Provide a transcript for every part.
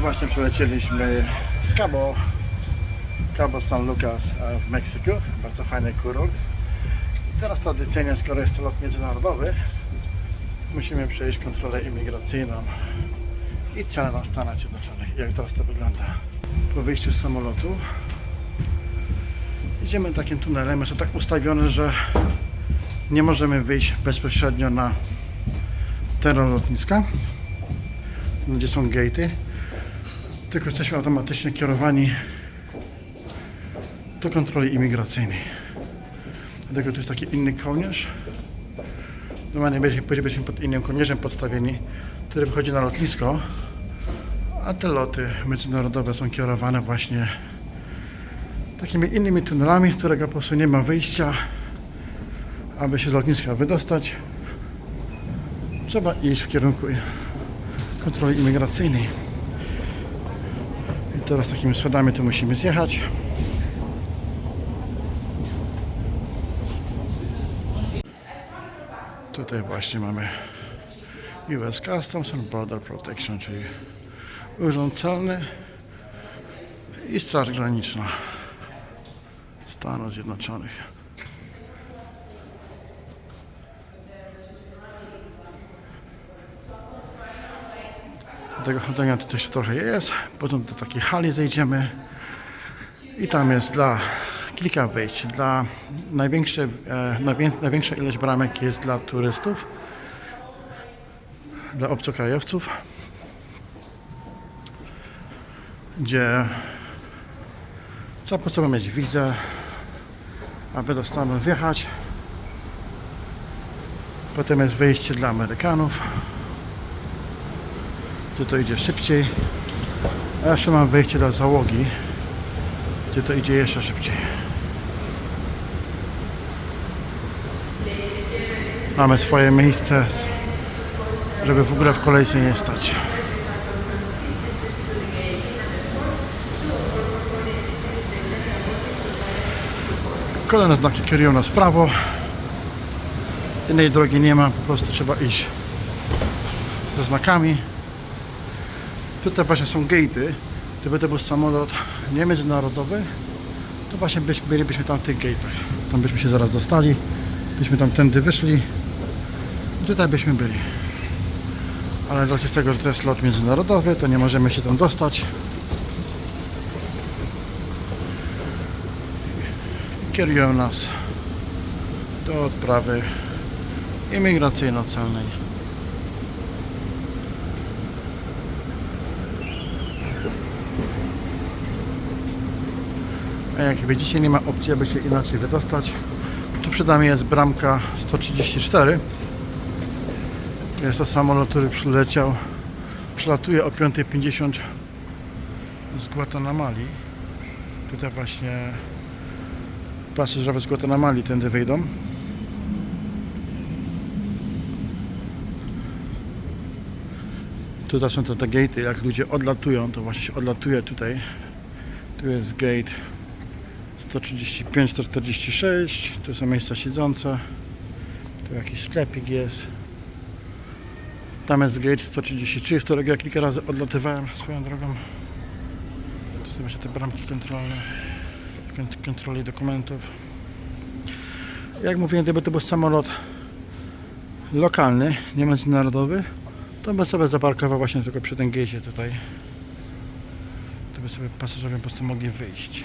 właśnie przylecieliśmy z Cabo, Cabo San Lucas e, w Meksyku. Bardzo fajny kurort. Teraz tradycyjnie, skoro jest to lot międzynarodowy, musimy przejść kontrolę imigracyjną i celną w Stanach Zjednoczonych. Jak teraz to wygląda? Po wyjściu z samolotu idziemy takim tunelem. Jest to tak ustawione, że nie możemy wyjść bezpośrednio na teren lotniska, gdzie są gate'y, tylko jesteśmy automatycznie kierowani do kontroli imigracyjnej. Dlatego tu jest taki inny kołnierz. Normalnie później byliśmy pod innym kołnierzem podstawieni, który wychodzi na lotnisko, a te loty międzynarodowe są kierowane właśnie takimi innymi tunelami, z którego po prostu nie ma wyjścia. Aby się z lotniska wydostać, trzeba iść w kierunku kontroli imigracyjnej. Teraz takimi schodami tu musimy zjechać. Tutaj właśnie mamy US Customs and Border Protection, czyli Urząd Celny i Straż Graniczna Stanów Zjednoczonych. Tego chodzenia to też trochę jest. Potem do takiej hali zejdziemy i tam jest dla kilka wejść. Dla największe, e, najwię- największa ilość bramek jest dla turystów, dla obcokrajowców, gdzie trzeba po sobie mieć wizę, aby do Stanów wjechać. Potem jest wyjście dla Amerykanów, gdzie to idzie szybciej. A jeszcze mam wejście dla załogi, gdzie to idzie jeszcze szybciej. Mamy swoje miejsce, żeby w ogóle w kolejce nie stać. Kolejne znaki kierują nas w prawo. Innej drogi nie ma, po prostu trzeba iść ze znakami. Tutaj właśnie są gate'y. Gdyby to był samolot nie międzynarodowy, to właśnie byś, bylibyśmy tam w tych gate'ach. Tam byśmy się zaraz dostali, byśmy tam tędy wyszli i tutaj byśmy byli. Ale z tego, że to jest lot międzynarodowy, to nie możemy się tam dostać. Kierują nas do odprawy imigracyjno-celnej. A jak widzicie nie ma opcji, aby się inaczej wydostać. Tu przed nami jest bramka 134. Jest to samolot, który przyleciał. Przylatuje o 5.50 z Guatemali. Tutaj właśnie pasażerowie z Guatemali tędy wyjdą. Tutaj są te, te gate'y, jak ludzie odlatują, to właśnie się odlatuje tutaj. Tu jest gate 135, 146, tu są miejsca siedzące, tu jakiś sklepik jest. Tam jest gate 133, z którego ja kilka razy odlatywałem swoją drogą. Tu są jeszcze te bramki kontrolne, kont- kontroli dokumentów. Jak mówiłem, gdyby to był samolot lokalny, nie międzynarodowy, to by sobie zaparkował właśnie tylko przy tym gate tutaj. To by sobie pasażerowie po prostu mogli wyjść.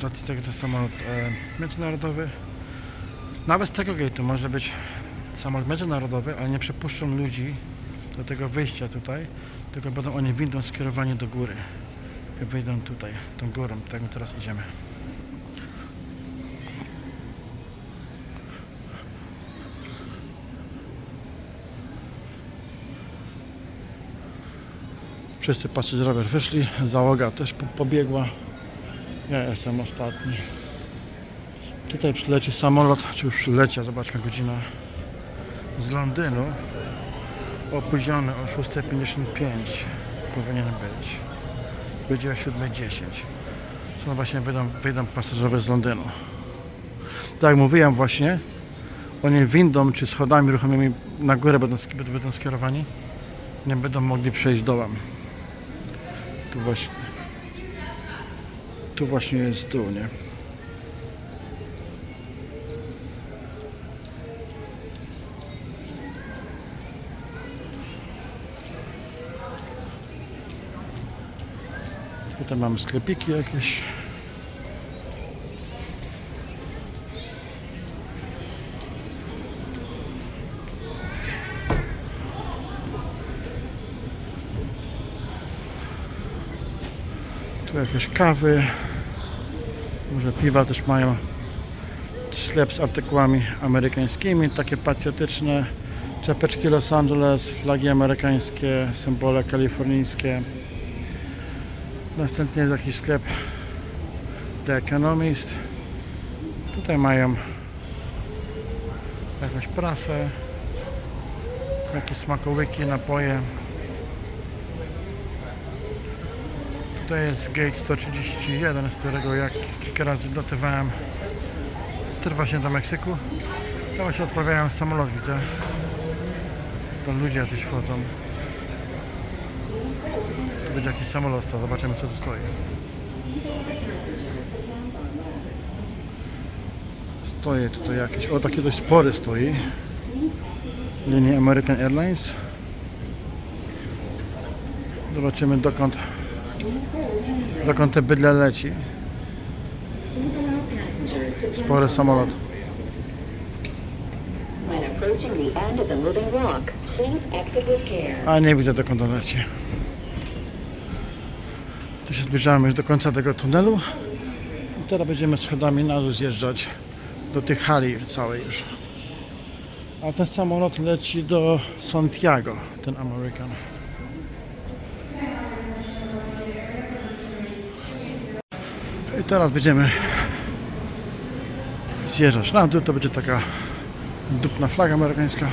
Racji tego, że samolot e, międzynarodowy. Nawet z tego gate'u może być samolot międzynarodowy, ale nie przepuszczą ludzi do tego wyjścia tutaj, tylko będą oni windą skierowani do góry. I wyjdą tutaj, tą górą, tak my teraz idziemy. Wszyscy pasażerowie wyszli, załoga też po- pobiegła. Ja jestem ostatni. Tutaj przyleci samolot, czy już przyleciał, zobaczmy godzinę z Londynu. Opóźniony o 6.55 powinien być. Będzie o 7.10. To właśnie wyjdą, wyjdą pasażerowie z Londynu. Tak jak mówiłem właśnie, oni windą czy schodami ruchomymi na górę będą, będą skierowani. Nie będą mogli przejść dołem. Tu właśnie. Tu właśnie jest dół, nie? Tutaj mamy sklepiki jakieś. Tu jakieś kawy. Może piwa też mają. Sklep z artykułami amerykańskimi, takie patriotyczne. Czapeczki Los Angeles, flagi amerykańskie, symbole kalifornijskie. Następnie jest jakiś sklep The Economist. Tutaj mają jakąś prasę, jakieś smakołyki, napoje. Tutaj jest gate 131, z którego jak kilka razy dotywałem też właśnie do Meksyku. To właśnie odprawiałem samolot, widzę. To ludzie jacyś wchodzą. Tu będzie jakiś samolot, to zobaczymy co tu stoi. Stoi tutaj jakiś, o taki dość spory stoi. Linii American Airlines. Zobaczymy dokąd, dokąd te bydle leci. To Spory samolot. A nie widzę dokąd on leci. Tu się zbliżamy już do końca tego tunelu. I teraz będziemy schodami na dół zjeżdżać do tych hali całej już. A ten samolot leci do Santiago, ten American. I teraz będziemy zjeżdżać na dół. To będzie taka dupna flaga amerykańska.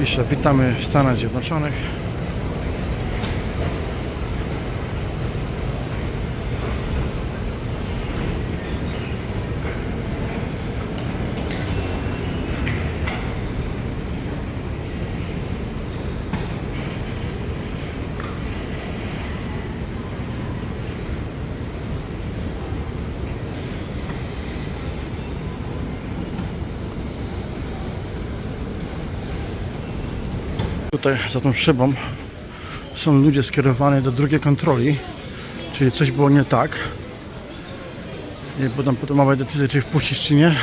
Pisze, witamy w Stanach Zjednoczonych. Tutaj za tą szybą są ludzie skierowani do drugiej kontroli, czyli coś było nie tak. I będą podejmować decyzję, czy wpuścić, czy nie.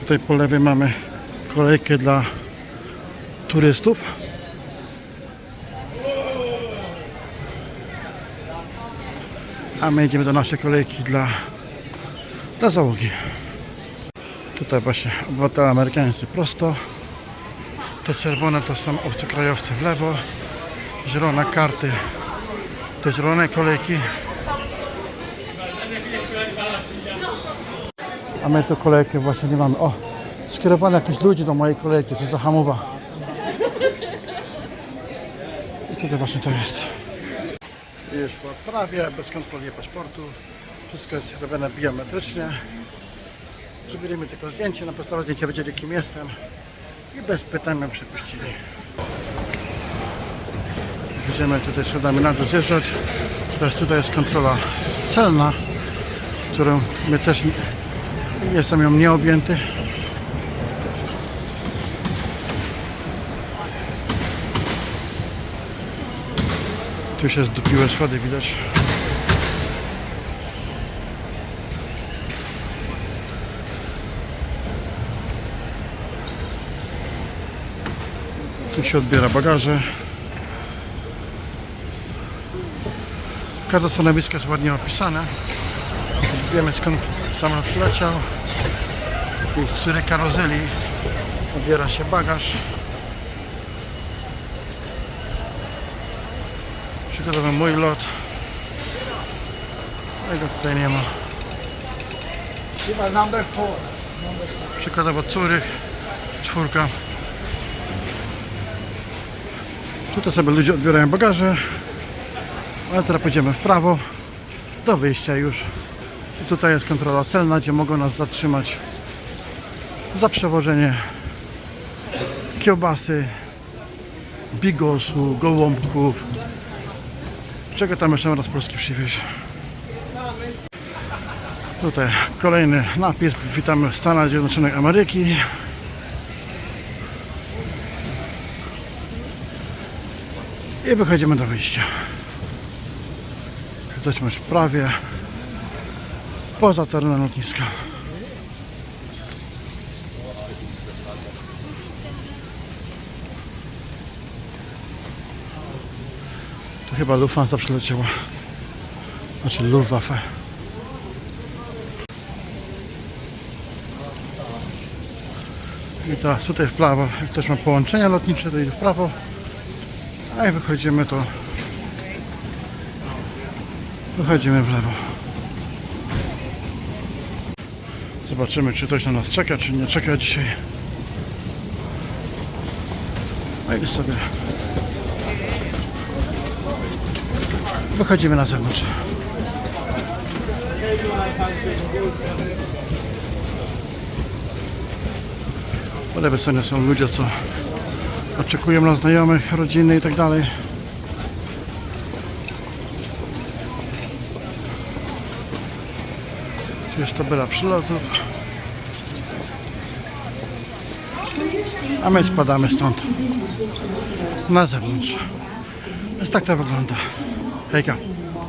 Tutaj po lewej mamy kolejkę dla turystów. A my idziemy do naszej kolejki dla, dla załogi. Tutaj właśnie obywatele amerykańscy prosto. Te czerwone to są obcokrajowcy w lewo, zielone karty to zielone kolejki. A my tu kolejkę właśnie nie mamy. O, skierowano jakichś ludzi do mojej kolejki, co za hamowa. I tutaj właśnie to jest. Już po odprawie, bez kontroli paszportu. Wszystko jest robione biometrycznie. Zrobili tylko zdjęcie, na podstawie zdjęcia wiedzieli kim jestem i bez pytań mnie przepuścili. Będziemy tutaj schodami na dół zjeżdżać. Teraz tutaj jest kontrola celna, którą my też jestem ją nieobjęty. Tu się zdupiły schody widać. Tu się odbiera bagaże. Każde stanowisko jest ładnie opisane. Wiemy skąd samolot przyleciał i z której karozeli odbiera się bagaż. Przykładowo mój lot. Tego tutaj nie ma. Przykładowo Curych, czwórka. Tutaj sobie ludzie odbierają bagaże. Ale teraz pójdziemy w prawo do wyjścia już. I tutaj jest kontrola celna, gdzie mogą nas zatrzymać za przewożenie kiełbasy, bigosu, gołąbków. Czego tam jeszcze raz Polski przywieźć? Tutaj kolejny napis. Witamy w Stanach Zjednoczonych Ameryki. I wychodzimy do wyjścia. Jesteśmy już prawie poza terenem lotniska. To chyba Lufthansa przyleciała. Znaczy Luftwaffe. I teraz tutaj w prawo, jak ktoś ma połączenia lotnicze, to idzie w prawo. A jak wychodzimy, to wychodzimy w lewo. Zobaczymy, czy ktoś na nas czeka, czy nie czeka dzisiaj. No i sobie wychodzimy na zewnątrz. Po lewej stronie są ludzie, co oczekują na znajomych, rodziny i tak dalej. Jest tabela przylotów. A my spadamy stąd na zewnątrz. Więc tak to wygląda. Hejka.